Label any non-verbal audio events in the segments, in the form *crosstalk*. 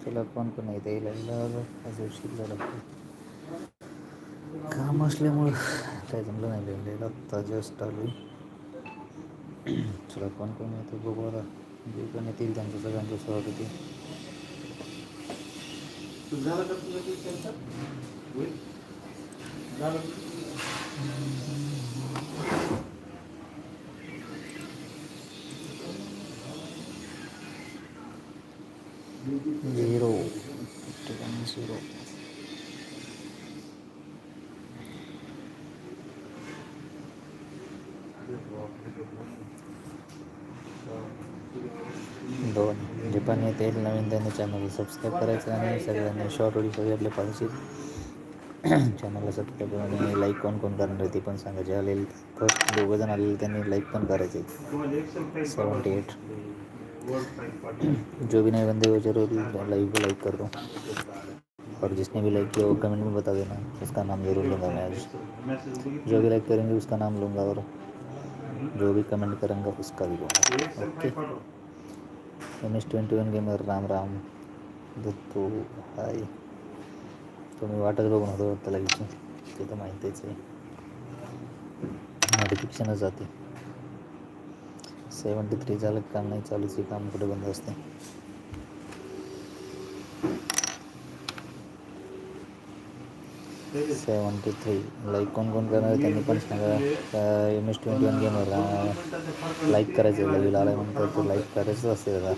त्याला कोण पण नाही यायला आज उशीर झाला. काम असल्यामुळं काय जमलं नाही. लिहिलेलं आत्ता जस्ट आली तुला कोण कोण येतो बघू आता. जे पण येतील त्यांचं सगळ्यांचं स्वागत आहे. झालं का तुझं त्यांचं? होईल? झालं दोन जे पण येतील नवीन त्यांनी चॅनल सबस्क्राईब करायचं आणि सगळ्यांनी शॉर्ट व्हिडिओ सगळे आपले पाहिजे चॅनलला सबस्क्राईब आणि लाईक कोण कोण करणार आहे ते पण सांगा जे आलेले फ़र्स्ट दोघं जण आलेले त्यांनी लाईक पण करायचे सेवन्टी एट. जो भी नए बंदे हो ज़रूर लाइव को लाइक कर दो और जिसने भी लाइक किया वो कमेंट में बता देना उसका नाम ज़रूर लूँगा मैं आज जो भी लाइक करेंगे उसका नाम लूँगा और जो भी कमेंट करेंगे उसका भी लूँगा okay. M S twenty one gamer Ram Ram Dattu hi. तुम्ही वाटत बघून होतो त्याला विचार. ते तर माहितीच आहे. नोटिफिकेशनच जाते. सेवन्टी थ्री झालं काम नाही? चालूच आहे. काम कुठे बंद असते? Seventy three. लाईक कोण कोण करणार आहे त्यांनी पण सांगा. M S twenty one gamer like करायचं लाईव्ह आल्यानंतर तो लाईक करायचं असते दादा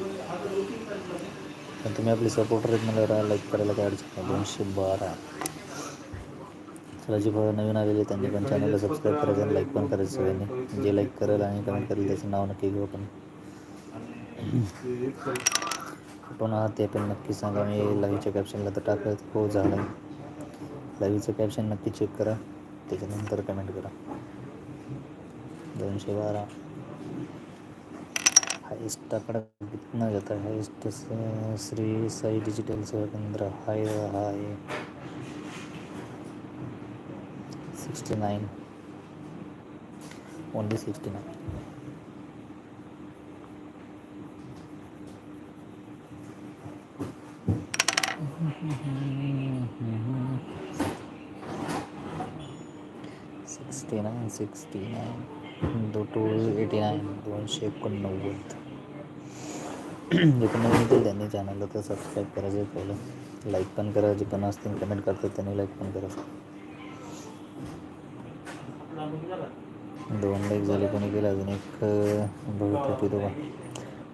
पण तुम्ही आपली सपोर्टर आहेत मला लाईक करायला काय अडचण नाही. दोनशे बारा. चला जे बघा नवीन आलेले त्यांनी पण चॅनलला सबस्क्राईब करायचं आणि लाईक पण करायचं सगळ्यांनी. जे लाईक करेल आणि कमेंट करेल त्याचं नाव नक्की घेऊ आपण. *clears throat* कुठून आहात ते पण नक्की सांगा. मी लाईव्हच्या कॅप्शनला तर टाकत हो झालं लाईव्हचं कॅप्शन नक्की चेक करा. त्याच्यानंतर कमेंट करा. दोनशे बारा. हायेस्ट आकडा कितना जाता है? हायस्ट श्री साई डिजिटल सेवा केंद्र. Hi hi. Sixty nine only sixty nine sixty nine sixty nine दो टू एटी नाईन दोनशे एकोणनव्वद. जे पण नवीन येतील त्यांनी चॅनलला तर सबस्क्राईब करायचं आहे पहिलं. लाईक पण करा जे पण असतील कमेंट करतात त्यांनी लाईक पण करा. दोन लाईक झाले कोणी केलं अजून एक? अं, बहुतेक पितो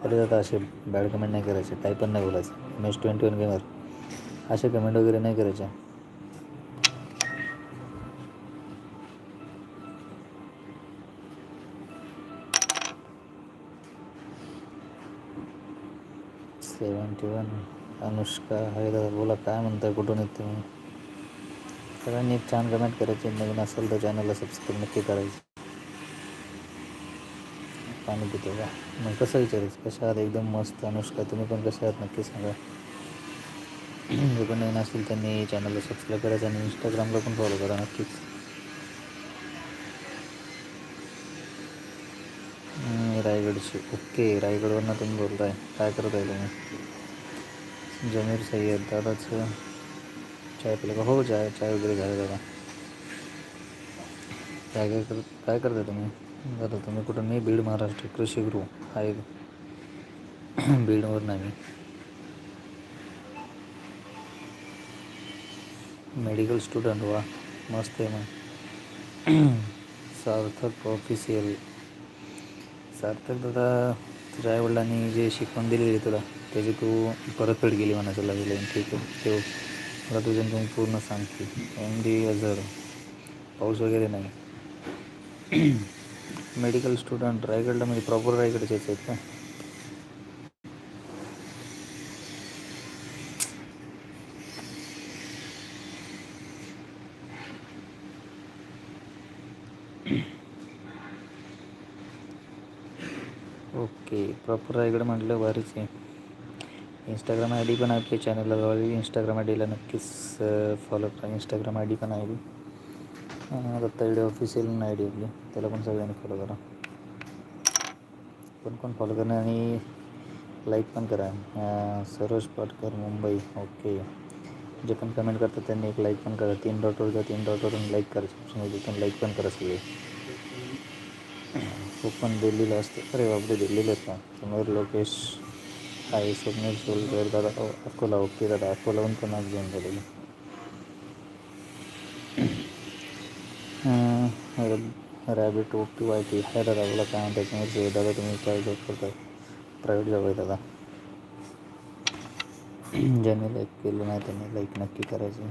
अरे दादा असे बॅड कमेंट नाही करायचे काही पण नाही बोलायचं. M S twenty one gamer असे कमेंट वगैरे नाही करायचे. Seventy one. अनुष्का हाय दादा बोला काय म्हणताय? कुठून येत तुम्ही सगळ्यांनी एक छान कमेंट करायची. नवीन असेल तर चॅनलला सबस्क्राईब नक्की करायचं. पाणी पितो का? मग कसं विचारायचं कशा आहात? एकदम मस्त. अनुष्का तुम्ही पण कशा आहात? नक्की सांगा. *clears throat* जे पण नवीन असेल त्यांनी चॅनलला सबस्क्राईब करायचं आणि इंस्टाग्रामला पण फॉलो करा. नक्कीच. रायगडचे. ओके रायगडवरनं तुम्ही बोलताय. काय करत आहे तुम्ही? जमीर सय्यद दादाच चाय पिलं का? हो चाय चाय वगैरे झालं दादा. काय काय कर काय करताय तुम्ही? दादा तुम्ही कुठं मी बीड महाराष्ट्र कृषीगृह आहे. *clears throat* बीडवर नाही मी. मेडिकल स्टुडंट वा. मस्त आहे मग. *clears throat* सार्थक ऑफिशियल सार्थक दादा तुझ्या आईवडिलांनी जे शिकवण दिलेली तुला त्याची तू परतफेड केली म्हणायचं लागेल ठीक आहे. ते मला तुझ्या तुम्ही पूर्ण सांगते एम डी अझर पाऊस वगैरे नाही *clears throat* मेडिकल स्टुडंट रायगडला म्हणजे प्रॉपर रायगडचेच आहेत का ओके प्रॉपर रायगड म्हटलं भारीच आहे. इंस्टाग्राम आय डी पण आपल्या चॅनलला लावली इंस्टाग्राम आय डीला नक्कीच फॉलो करा. इंस्टाग्राम आय डी पण आहे. Datta video official I D आपली. त्याला पण सगळ्यांनी फॉलो करा. कोण कोण फॉलो करा आणि लाईक पण करा. सरोज पाटकर मुंबई. ओके जे पण कमेंट करतात त्यांनी एक लाईक पण करा. तीन डॉटवर जा तीन डॉटवरून लाईक करायचं सबस्क्राईब तिथून लाईक पण करा सगळे. कोकण पण दिल्लीला असते. अरे बापरे दिल्लीला आहेत का? समोर लोकेश आहे स्वप्नील सोलकर दादा अकोला ओके दादा अकोलाहून पण आज घेऊन झालेली rabbit okay Y T hi दादा बोला काय म्हणता त्याच्यामध्ये दादा तुम्ही काय जॉब करता प्रायव्हेट जॉब आहे दादा. ज्यांनी लाईक केलं नाही त्यांनी लाईक नक्की करायची.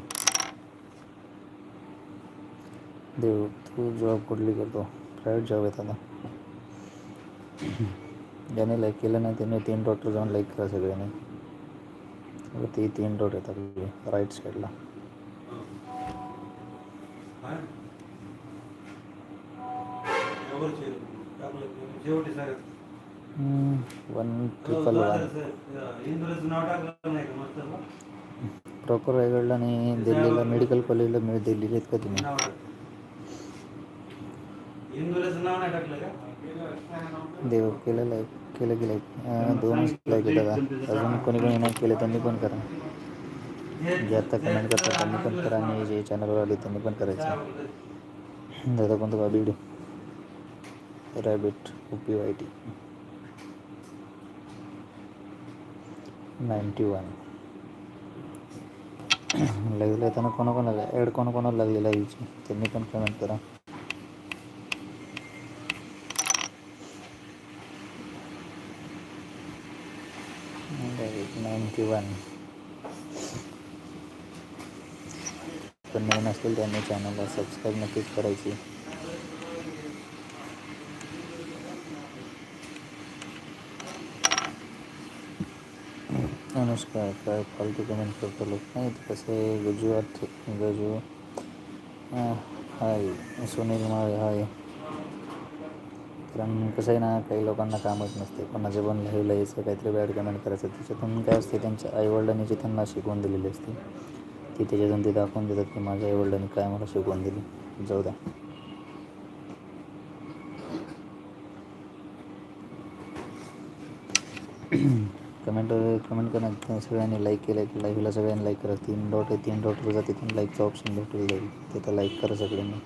देव तू जॉब कुठली करतो? प्रायव्हेट जॉब आहे दादा ज्याने लाईक केलं नाही त्याने तीन डॉटवर जाऊन लाईक करा सगळ्यांनी व ते तीन डॉट येतात आपले राईट साईडला हां एवढं शेअर टाकलं शेवटी सर नाव नाही टाकलं का? देव केलं लाईक केलं की लाईक दोनच लाईक आहे दादा. अजून कोणी कोणी नाही केलं त्यांनी पण करा. जे आता कमेंट करतात त्यांनी पण करा. आणि जे चॅनलवर आले त्यांनी पण करायचं. दादा कोणतं का Beed. Rabbit O P Y T ninety one लाईव्हला त्यांना कोणाकोणाला ॲड कोणाकोणाला लागलेला आहे? त्यांनी पण कमेंट करा. नाईन्टी वन नवीन असतील त्यांनी चॅनलला सबस्क्राईब नक्कीच नमस्कार, काय फालतू कमेंट करतो लोक? नाही कसं गजू अर्थ गजू हाय, सुनील माळे हाय. कारण कसं आहे ना काही लोकांना कामच नसते. कोणाचं पण लाईव्हला यायचं काहीतरी बॅड कमेंट करायचं. त्याच्यातून काय असते त्यांच्या आईवडिलांनी जे त्यांना शिकवून दिलेली असते ती त्याच्यातून ते दाखवून देतात की माझ्या आईवडिलांनी काय मला शिकवून दिली. जाऊ द्या. कमेंट कमेंट करा सगळ्यांनी लाईक केलं की लाईव्हला सगळ्यांनी लाईक करा. तीन डॉट आहे तीन डॉटवर जा तिथून लाईकचा ऑप्शन भेटून जाईल तिथं लाईक करा सगळ्यांनी.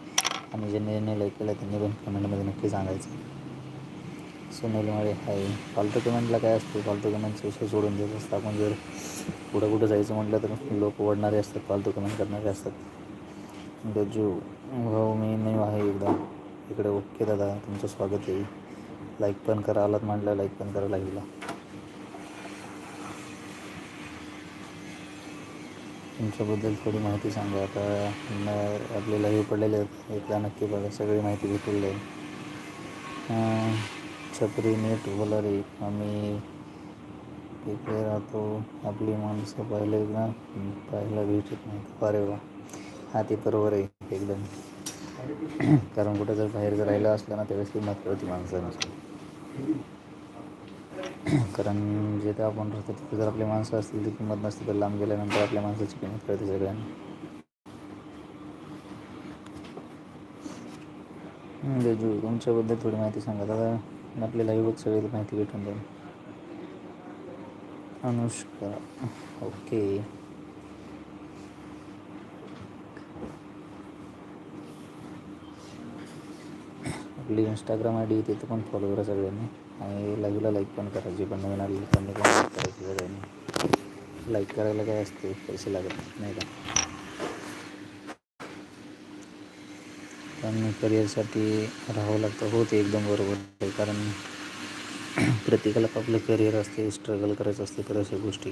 आणि ज्यांनी ज्यांनी लाईक केलं त्यांनी पण कमेंटमध्ये नक्की सांगायचं. सुनील माळे आहे. फालतू कमेंटला काय असतं? फालतू कमेंट विषय सोडून देत असतं आपण जर कुठं कुठं जायचं म्हटलं तर लोक ओढणारे असतात फालतू कमेंट करणारे असतात. गजू भाऊ मी नाही आहे एकदा. इकडे ओके दादा तुमचं स्वागत आहे. लाईक पण करा आलात म्हटलं लाईक पण करा लाईव्हला तुमच्याबद्दल थोडी माहिती सांगा. आता आपल्याला हे पडलेले आहेत. एकदा नक्की बघा सगळी माहिती भेटलेली आहे. छपरी नेट बोला रे आम्ही तिकडे राहतो. आपली माणसं पाहिले ना पाहायला भेटत नाही. अरे वा. हा ते बरोबर आहे एकदम. कारण कुठं जर बाहेर जर राहिलं असलं ना त्यावेळेस किंमत कळती माणसानुसार कारण जिथे आपण राहतो तिथे जर आपली माणसं असतील ती किंमत नसते तर लांब गेल्यानंतर आपल्या माणसाची किंमत कळते सगळ्यांना. हं, तुमच्याबद्दल थोडी माहिती सांगा. दादा आपल्याला लाईव्ह सगळी माहिती भेटून जाईल. अनुष्का ओके आपली इंस्टाग्राम आय डी तिथं पण फॉलो करा सगळ्यांनी. आणि लाईव्हला लाईक पण करा जे पण नवीन आले त्यांनी पण लाईक करायची सगळ्यांनी लाईक करायला काय असते पैसे लागत नाही का? पण करिअरसाठी राहावं लागतं. हो ते एकदम बरोबर आहे. कारण प्रत्येकाला आपलं करिअर असते स्ट्रगल करायचं असते बऱ्याचशा गोष्टी.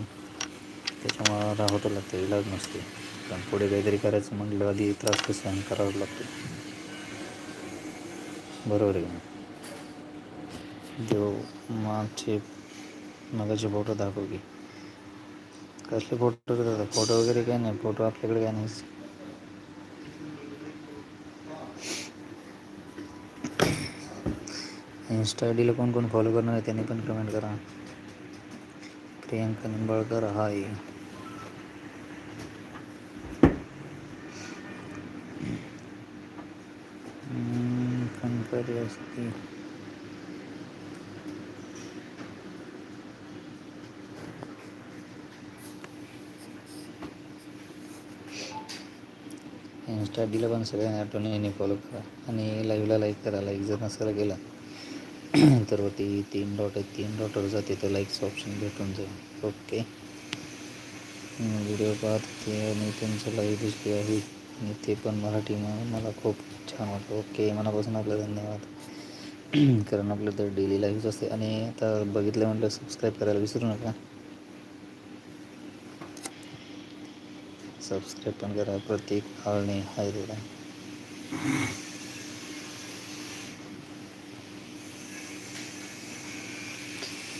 त्याच्यामुळं राहावं तर लागतं इलाज नसते. कारण पुढे काहीतरी करायचं म्हटलं आधी त्रास तर सहन करावाच लागतो. बरोबर आहे देव मागचे मगाचे फोटो दाखव की. कसले फोटो फोटो वगैरे काही नाही. फोटो आपल्याकडे काय नाही इन्स्टा आय डीला कोण कोण फॉलो करणार आहे त्यांनी पण कमेंट करा. प्रियांका निंबाळकर हाय कणकरी कणकवली असती. इन्स्टा डीला पण सगळ्यांनी आठवणीने फॉलो करा आणि लाईव्हला लाईक करा लाईक जर नसायला गेला. *clears throat* तर वरती तीन डॉट आहे तीन डॉटवर जाते तर लाईकचं ऑप्शन भेटून जाईल. ओके व्हिडिओ पाहत होते आणि तुमचं लाईव्ह दिसली आहे. आणि ते पण मराठी मला खूप छान वाटतं ओके मनापासून आपलं धन्यवाद. *clears throat* कारण आपलं तर डेली लाईव्हच असते. आणि आता बघितलं म्हटलं सबस्क्राईब करायला विसरू नका. सबस्क्राईब पण करा. प्रत्येक आवडणे हाय दिला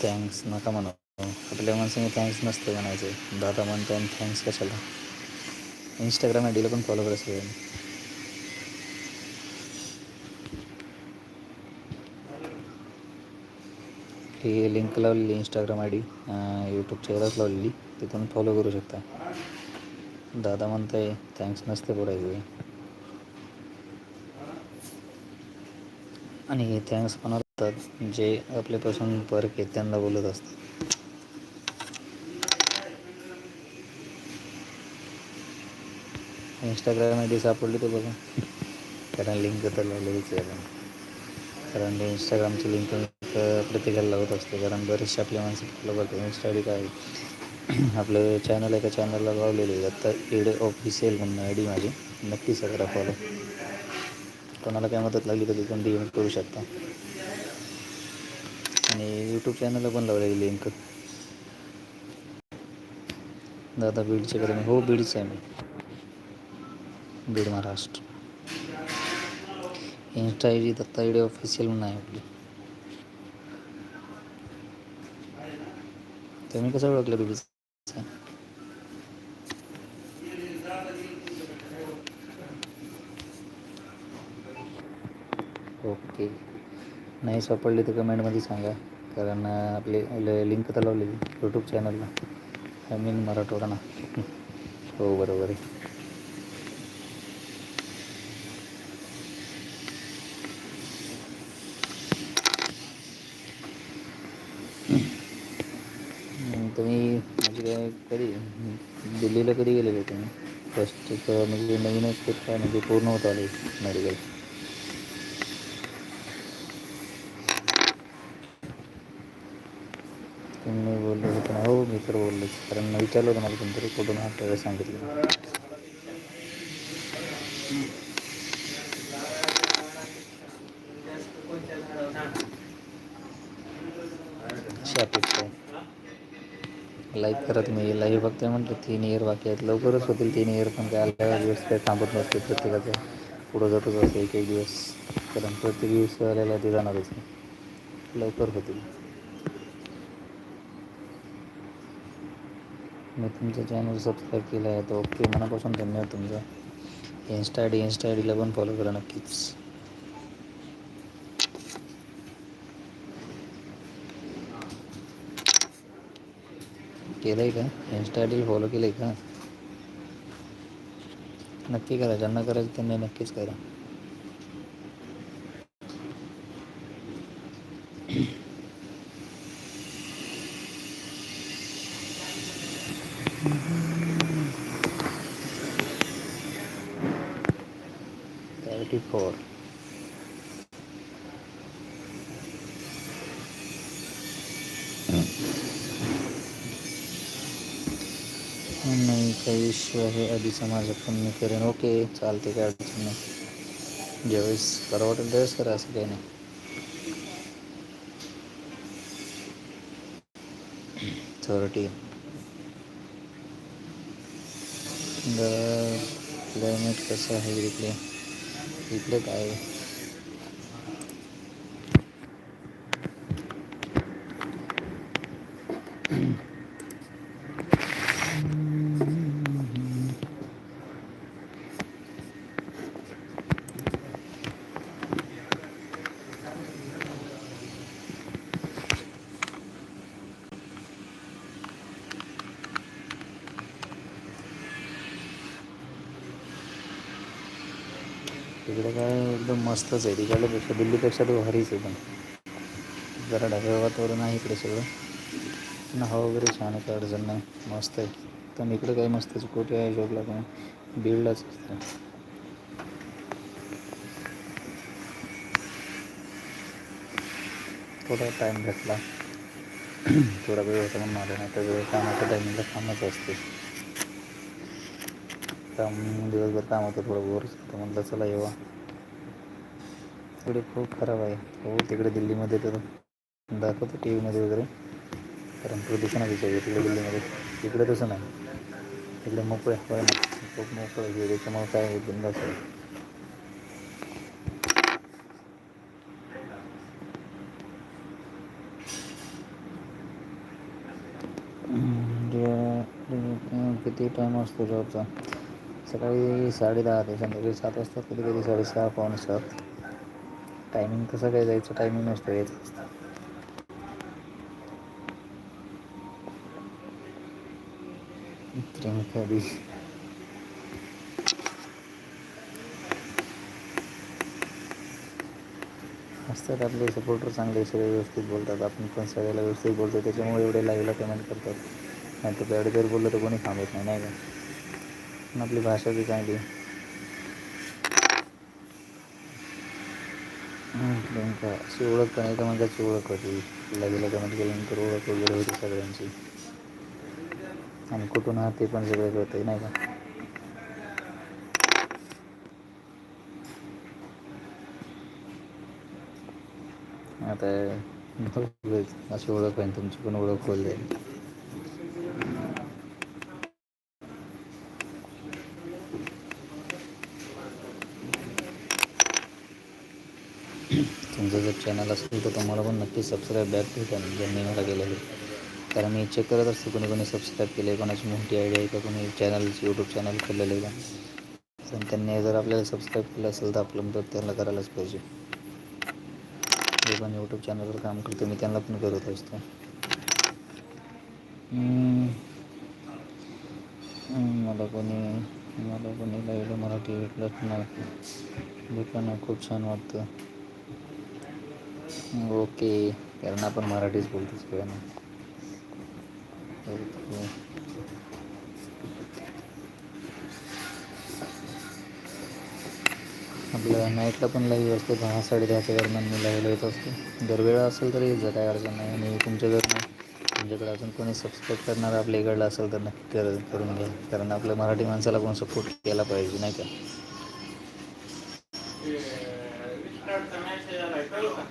थँक्स नका म्हणू. आपल्या माणसाने थँक्स नसतं म्हणायचं. दादा म्हणतो आणि थँक्स कशाला? इंस्टाग्राम आय डीला पण फॉलो करत ही लिंक लावलेली इंस्टाग्राम आय डी यूट्यूब यालाच लावलेली. तिथून फॉलो करू शकता. दादा म्हणताय थँक्स नसते बोलायचं. आणि थँक्स कोणाला असतात जे आपल्यापासून परक आहेत त्यांना बोलत असतात. इंस्टाग्राम आय डी सापडली तर बघा. कारण लिंक तर लावलेलीच आहे कारण इंस्टाग्रामची लिंक प्रत्येकाला लावत असते. कारण बरेचसे आपल्या माणसं फॉलो करतात इंस्टा आय डी काय? आहे? आपलं चॅनल एका चॅनलला लावलेले आहे. आता एड ऑफिशियल म्हणून आय डी माझी. नक्कीच करा फॉलो कोणाला काय मदत लागली तर तिथून डी करू शकता. आणि यूट्यूब चॅनलला पण लावलेली लिंक दादा बीडचे कडे हो बीडचं आहे मी. Beed Maharashtra. Insta I D Datta I D official म्हणून आहे आपली. तुम्ही कसं ओळखलं बीडचं ओके नाही सापडली तर कमेंटमध्ये सांगा. कारण आपले ल लिंक तर लावलेली यूट्यूब चॅनलला आय मीन मराठवाडा ना. हो बरोबर आहे. तुम्ही म्हणजे काय कधी दिल्लीला कधी गेलेले तुम्ही? फर्स्ट म्हणजे नवीनच काय म्हणजे पूर्ण होत आले मेडिकल तुम्ही बोलले होते ना बोलले मी कारण विचारलं होतं मला कोणतरी कुठून आहात सांगितलं. लाईक करा. तुम्ही लाईव्ह बघताय म्हटलं तीन इयर बाकी आहेत. लवकरच होतील तीन इयर पण काय आल्या दिवस काय थांबत नसते प्रत्येकाचं. पुढं जातच असते एक एक दिवस. कारण प्रत्येक दिवस आलेला ते जाणारच लवकर होतील. मी तुमचं चॅनल सबस्क्राईब केलं आहे तर ओके मनापासून धन्यवाद तुमचा insta I D insta I डीला पण फॉलो करा नक्कीच केलं आहे का इन्स्टा आय डीला फॉलो केलं आहे का नक्की करा ज्यांना करायचं त्यांनी नक्कीच करा थर्टी फोर नाही काही इश्यू आहे आधीचा माझा पण मी करेन ओके, चालते काय अडचण नाही ज्यावेळेस करा वाटेल करा असं काही नाही थर्टी क्लायमेट कसं इकडे इकडे काय मस्तच आहे. तिकडल्यापेक्षा दिल्लीपेक्षा तो भारीच आहे पण. जरा ढगाळ वातावरण आहे इकडे सगळं. पण हवा वगैरे छान आहे काय अडचण नाही. मस्त आहे. पण इकडे काही मस्त कुठे आहे जॉबला पण बीडलाच असतं थोडा टाईम भेटला. थोडा वेळ होता म्हणून आलो नाही. तर वेळ कामाच्या टायमिंगला कामच असते. काम दिवसभर काम होतं थोडं बोर होतं म्हटलं चला येवा तिकडे खूप खराब आहे. हो तिकडे दिल्लीमध्ये तर दाखवतो टी व्हीमध्ये वगैरे. कारण प्रदूषणाची आहे तिकडे दिल्लीमध्ये. तिकडे तसं नाही. तिकडे मोकळे हवा ना. खूप मोकळं आहे. त्याच्यामुळं काय बिंदास आहे. किती टाईम असतो जॉबचा सकाळी साडे दहा ते संध्याकाळी सात वाजता कधी कधी साडेसहा पावणे सात. टायमिंग कसं काय जायचं टायमिंग नसतं यायचं असतं असतात आपले सपोर्टर चांगले सगळे व्यवस्थित बोलतात. आपण पण सगळ्याला व्यवस्थित बोलतो. त्याच्यामुळे एवढे लाईव्हला पेमेंट करतात. नाही तर बॅड जर बोललं तर कोणी थांबत नाही नाही का? पण आपली भाषा बी चांगली म्हटलं का अशी ओळख का आहे का म्हणजे ओळख होती? लगेला कमेंट केल्यानंतर ओळख वगैरे होती सगळ्यांची. आणि कुठून आहात ते पण सगळं कळतं नाही का? आता अशी ओळख आहे तुमची पण ओळख होईल जाईल तुमचं जर चॅनल असतील तर तुम्हाला पण नक्की सबस्क्राईब बॅक भेटेल ज्यांनी मला केलेलं कारण मी चेक करत असतो कोणी कोणी सबस्क्राईब केले कोणाची मोठी आयडिया आहे का कोणी चॅनल यूट्यूब चॅनल खोललेलं आहे का. पण त्यांनी जर आपल्याला सबस्क्राईब केलं असेल तर आपलं मदत त्यांना करायलाच पाहिजे. जे पण यूट्यूब चॅनलवर काम करतो मी त्यांना पण करत असतो. मला कोणी मला कोणी लाईव्ह मराठी भेटलंच नाही. भेटलं खूप छान वाटतं. ओके. कारण आपण मराठीच बोलतो सगळ्यांना ओके. आपलं नाईटला पण लाईव्ह असते. दहा साडेदहाच्या दरम्यान मी लाईव्हला येत असतो. जर वेळ असेल तर येत जा काय अडचण नाही. आणि तुमच्या जर तुमच्याकडे अजून कोणी सबस्क्राईब करणार आपल्या इकडलं असेल तर नक्की करून घ्या. कारण आपल्या मराठी माणसाला कोण सपोर्ट केला पाहिजे नाही का रिस्टार्टचा मेसेज आलाय कळू का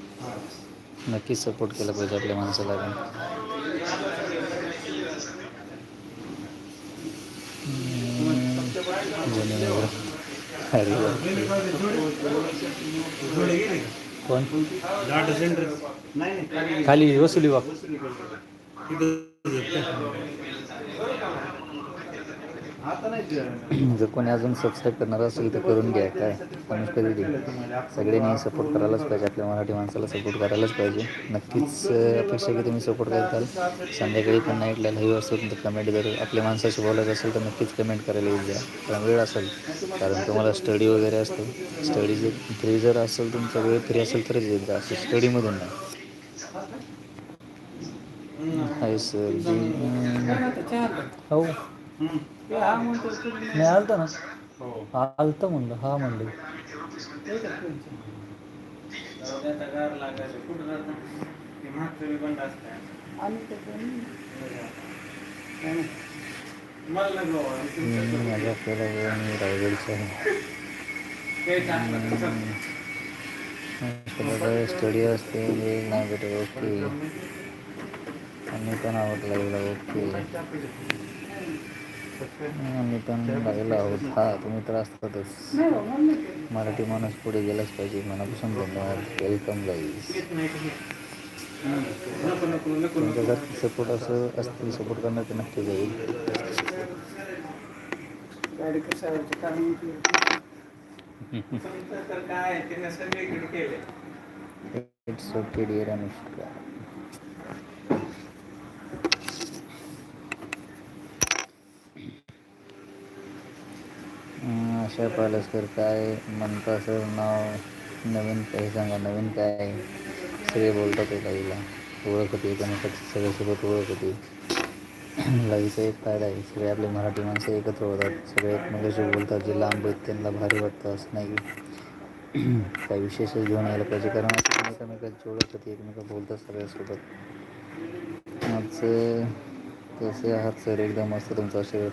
नक्कीच सपोर्ट केला पाहिजे आपल्या माणसाला पण. अरे. कोण? खाली वसुली नाही जर कोणी अजून सबस्क्राईब करणार असेल तर करून घ्या काय? पण कधी दे. सगळ्यांनी सपोर्ट करायलाच पाहिजे आपल्या मराठी माणसाला सपोर्ट करायलाच पाहिजे. नक्कीच अपेक्षा की तुम्ही सपोर्ट करताल. संध्याकाळी पण नाईटला लाईव्ह असेल तर कमेंट जर आपल्या माणसाशी बोलायचं असेल तर नक्कीच कमेंट करायला येईल द्या. कारण वेळ असेल कारण तुम्हाला स्टडी वगैरे असतो. स्टडी जर फ्री जर असेल तुमचा वेळ फ्री असेल तरच येत जा असं स्टडीमधून नाही. सर हो. नाही आलता ना आलतं म्हणलं हा म्हणलं मी माझ्या आपल्याला वेळ मी रायगडचा आम्ही पण लागला आहोत. हा तुम्ही तर असतातच. मराठी माणूस पुढे गेलाच पाहिजे मनापासून धन्यवाद. वेलकम गाईस नको नको नको तुमचा जर सपोर्ट असं असतील सपोर्ट करणार तर नक्की जाईल. It's okay dear Anushka Asha Palaskar काय म्हणता सर नाव नवीन काही सांगा नवीन काय? सगळे बोलतात आहे लाईला ओळख होती एकामेकाची सगळ्यासोबत ओळख होती लाईचा एक फायदा आहे? सगळे आपले मराठी माणसं एकत्र होतात. सगळे एकमेकाशी बोलतात जे लांब आहेत त्यांना भारी वाटतं असं नाही. *clears throat* काही विशेषच घेऊन यायला पाहिजे. कारण असं ओळख होती एकमेका बोलतात सगळ्यासोबत. आज कसे आहात सर एकदम मस्त तुमचा शरीर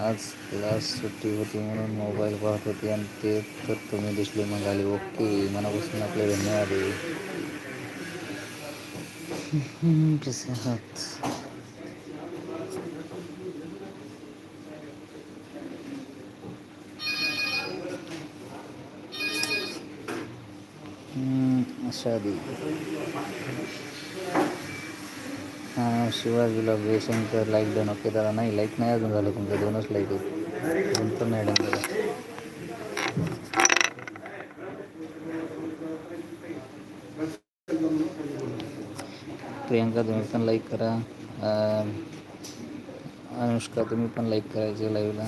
आज क्लास सुट्टी होती म्हणून मोबाईल पाहत होती आणि ते तर तुम्ही दिसले मग आले ओके मनापासून आपले धन्यवाद आहे. शादी हां शिवाजीला जयशंकर लाईक डन ओके दादा. नाही लाईक नाही अजून झालं तुमचं. दोनच लाईक आहेत. दोन पण नाही डन झालं. प्रियंका तुम्ही पण लाईक करा. अनुष्का तुम्ही पण लाईक करायचे लाईव्हला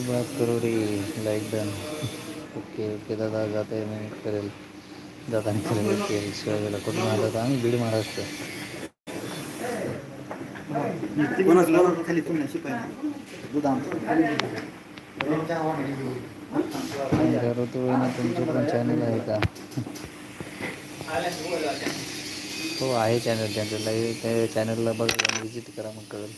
मुझसे ही बात करो रे लाईक डन ओके ओके दादा जाते मी करेल. जाताना करेल ओके शिवाजीला कुठून आलं होतं आम्ही? बीड महाराष्ट्र. कोणाच कोणाचं तुमचे पण चॅनल आहे का? हो आहे चॅनल त्यांचं लाईव्ह त्या चॅनलला बघा विजिट करा मग कळेल.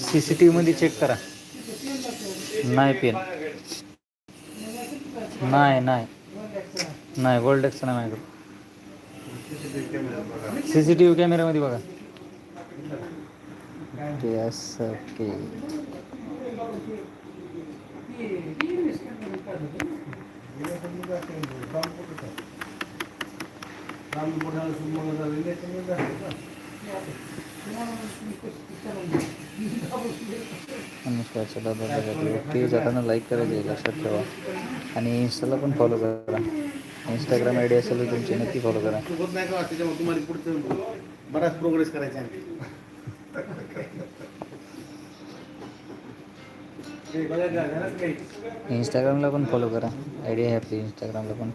सी सी टी व्हीमध्ये चेक करा. नाही पेन. नाही नाही. नाही गोल्डेक्स नाही माझ्याकडे. सी सी टी व्ही कॅमेऱ्यामध्ये बघा. Yes okay. अनुष्काच्या दादा बघा जाताना लाईक करायचे लक्षात ठेवा. आणि इंस्टाला पण फॉलो करा. इंस्टाग्राम आय डी असेल तर तुमची नक्की फॉलो करा. सोबत नाही का? त्याच्यामुळे तुम्हाला पुढचं बराच प्रोग्रेस करायचा आहे. इंस्टाग्रामला पण फॉलो करा. आयडिया डी आहे आपली इंस्टाग्रामला पण.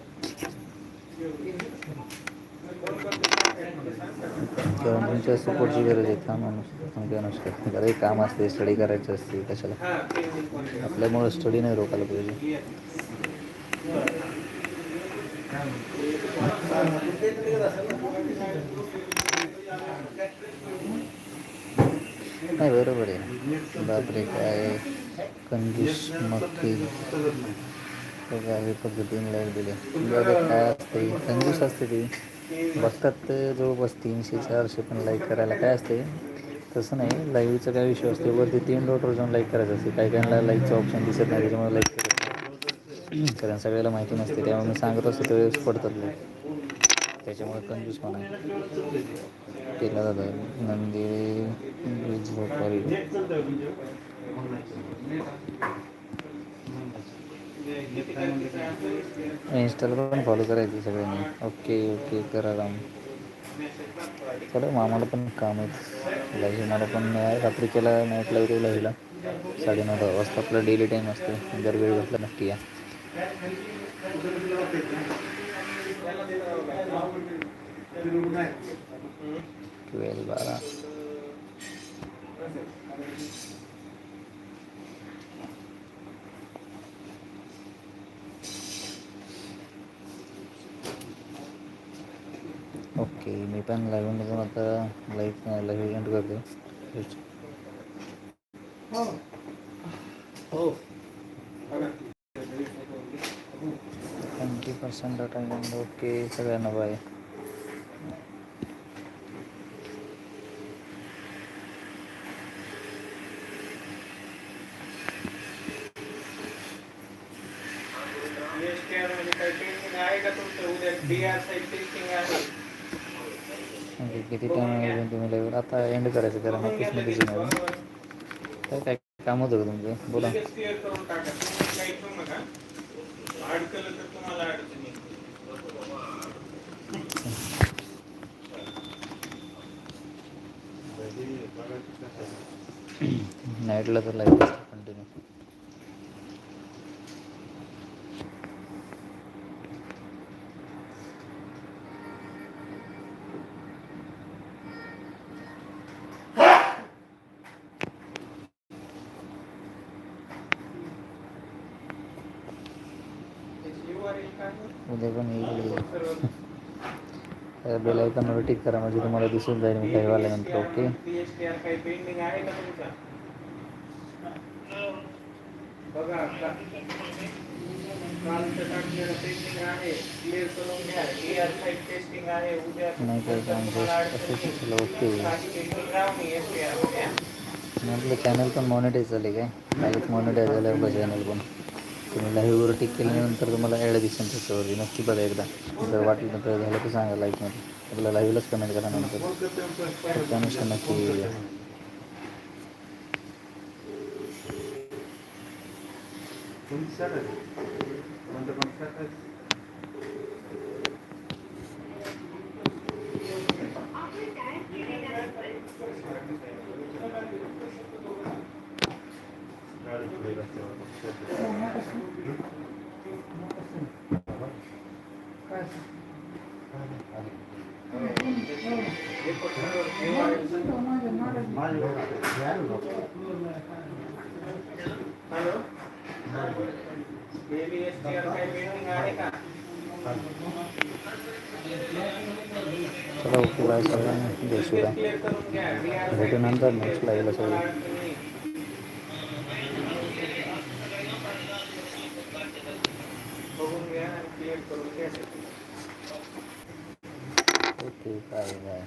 कारण तुमच्या सपोर्टची गरज आहे थांब माणूस? थांब अनुष्का जरा एक काम असते स्टडी करायचं असते कशाला? आपल्यामुळं स्टडी नाही रोखायला पाहिजे. नाही बरोबर आहे. बापरे काय? कंदीस मक्की. बघा हे पद्धतीने लाइट दिले. बरं काय असते? कंजूस असते ती. बघतात जवळपास तीनशे चारशे पण लाईक करायला काय असते? तसं नाही. लाईव्हचा काय विषय असते? वरती तीन डॉटवर जाऊन लाईक करायचं असते. काही काहींना लाईकचं ऑप्शन दिसत नाही त्याच्यामुळे लाईक करत कारण सगळ्याला माहिती नसते त्यामुळे मी सांगत असतो त्यावेळेस पडतात लोक. त्याच्यामुळे कंजूस पण आहे केला जातं नंदी झोपारी इंस्टाला पण फॉलो करायचं सगळ्यांनी. ओके ओके करा राम. चला मामाला पण काम आहेत लाईव्ह मला पण रात्री केला नाईट लाईव्ह लाईव्हला साडेनऊ दहा वाजता आपला डेली टाईम असतो. जर वेळ भेटला नक्की या. ट्वेल्व बारा ओके मी पण लाईव्ह बघून आता लाईव्ह लाईव्ह एंड करतो twenty percent data end okay सगळ्यांना बाय पेंडिंग आहे का तुमचं उद्या बीआर साईड टेस्टिंग आहे म्हणजे किती टाईम आहे तुम्ही लाईव्ह आता एंड करायचं कारण ऑफिसमध्येच येणार आहे. काय काय काम होतं का तुमचं? बोला. लगेच क्लिअर करून उद्या पण येईल सर्व बेल आयकॉनवर टिक करा म्हणजे तुम्हाला दिसून जाईल मी लाईव्ह आल्यानंतर ओके PSTR काही पेंडिंग आहे का तुमचा बघा का- कालचं टाकलेलं पेंडिंग आहे क्लिअर करून घ्या AR साईड टेस्टिंग आहे उद्या नाही तर काम तुम्हाला असं अडचणी शिकलं ओके। काही पेंडिंग राहू नये STR मध्ये, हा. म्हटलं चॅनल पण मॉनिटाईज झाले काय डायरेक्ट मॉनिटाईज झालं बघा चॅनल पण तुम्ही लाईव्हवर टिक केल्यानंतर तुम्हाला ॲड दिसेल त्याच्यावरती नक्की बघा एकदा. जर वाटलं तर झालं तर सांगा लाईकमध्ये आपल्या लाईव्हलाच कमेंट करा नंतर. त्यानुसार नक्की येऊया हे फक्त URL हॅलो बेबी STR काही पेंडिंग आहे का चला ओके बाय सगळ्यांना. जय शिवराय क्लिअर नंतर नेक्स्ट लाईव्हला सगळं बघून घ्या आणि क्लिअर करून घ्या ओके बाय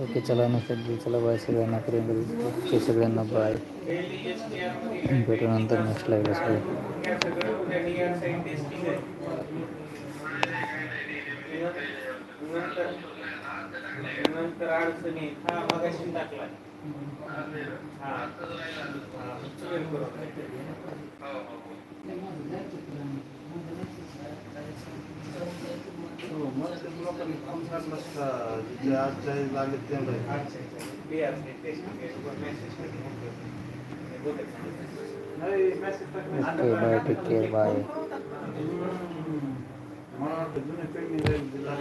ओके चला नसेल चला बाय सगळ्यांना प्रेम ओके सगळ्यांना बाय. डेली एसटीआरमध्ये भेटू नंतर नेक्स्ट लाईव्हला सगळं घ्या सगळं उद्या डीआर साईड टेस्टिंग आहे नंतर नंतर अडचणी हा मगाशी टाकला हा हा क्लिअर करून बाय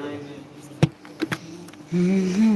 टेक